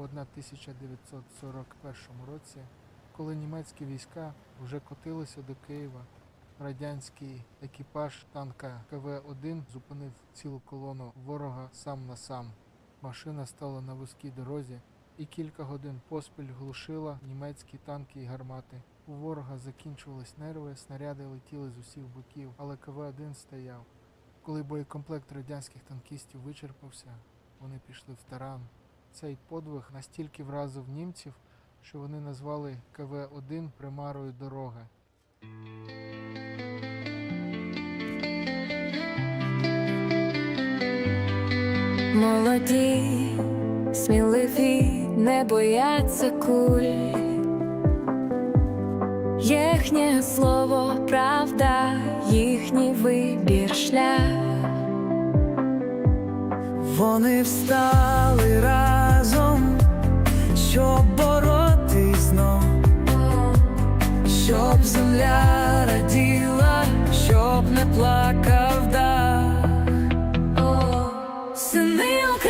у 1941 році, коли німецькі війська вже котилися до Києва. Радянський екіпаж танка КВ-1 зупинив цілу колону ворога сам на сам. Машина стала на вузькій дорозі і кілька годин поспіль глушила німецькі танки і гармати. У ворога закінчувались нерви, снаряди летіли з усіх боків, але КВ-1 стояв. Коли боєкомплект радянських танкістів вичерпався, вони пішли в таран. Цей подвиг настільки вразив німців, що вони назвали КВ-1 примарою дороги. Молоді, сміливі, не бояться куль. Їхнє слово правда, їхній вибір шлях. Вони встали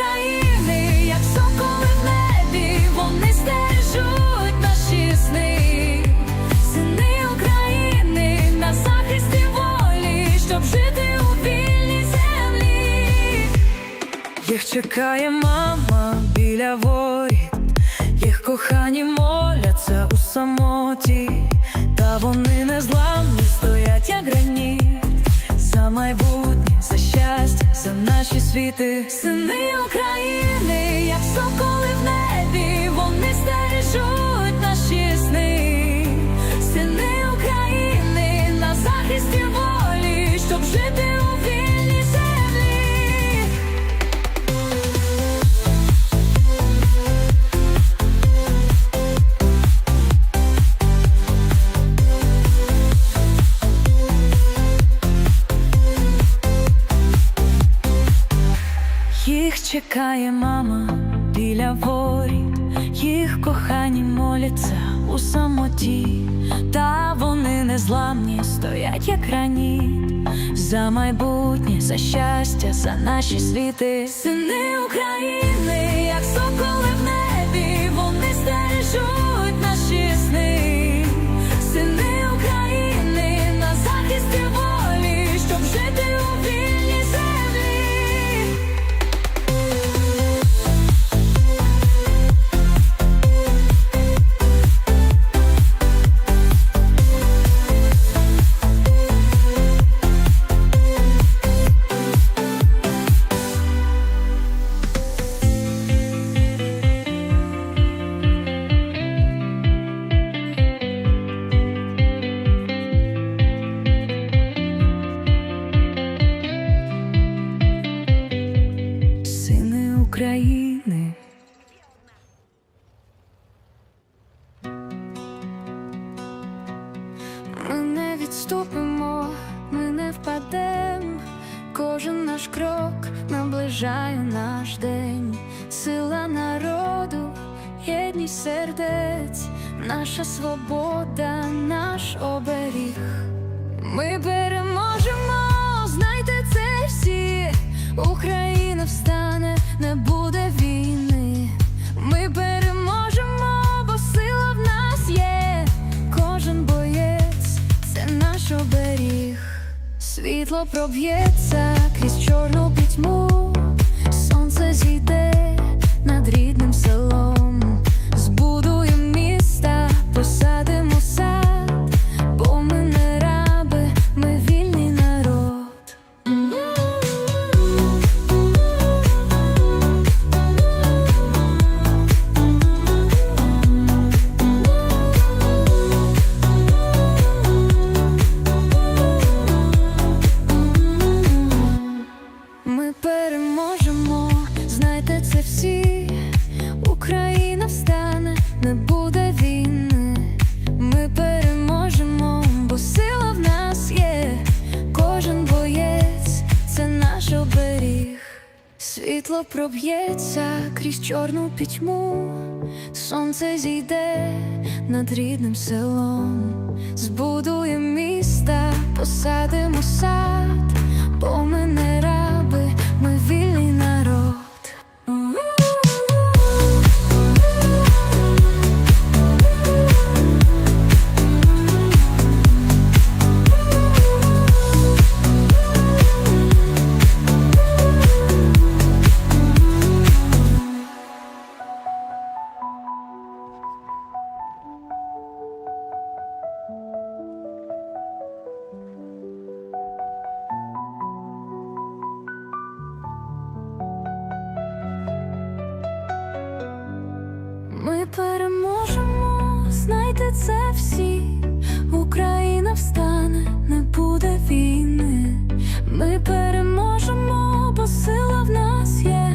Сини України, як соколи в небі, вони стережуть наші сни. Сини України на захисті волі, щоб жити у вільній землі. Їх чекає мама біля воріт, їх кохані моляться у самоті, та вони не зламні, стоять як граніт, світи. Сини України, як соколи в небі, вони стережуть чекає мама біля воріт, їх кохані моляться у самоті, та вони незламні, стоять як раніт, за майбутнє, за щастя, за наші світи. Сини України, як соколи відступимо, ми не впадем. Кожен наш крок наближає наш день. Сила народу, єдність сердець, наша свобода, наш оберіг. Ми переможемо, знайте це всі. Україна встане, не буде Світло проб'ється крізь чорну пітьму. Світло проб'ється крізь чорну пітьму, сонце зійде над рідним селом, збудує міста, посадимо це всі, Україна встане, не буде війни. Ми переможемо, бо сила в нас є.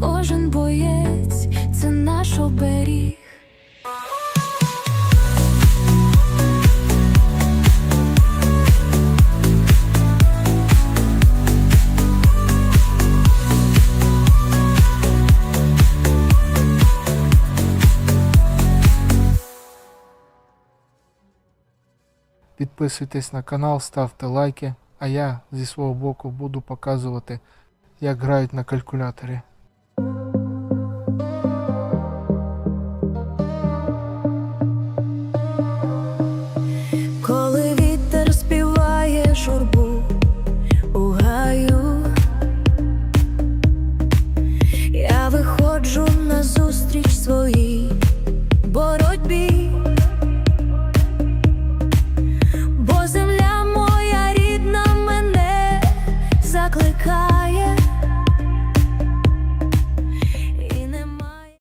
Кожен боєць це наш оберіг. Підписуйтесь на канал, ставте лайки, а я зі свого боку буду показувати, як грають на калькуляторі. Коли вітер співає журбу у гаю, я виходжу на зустріч своїй боротьбі.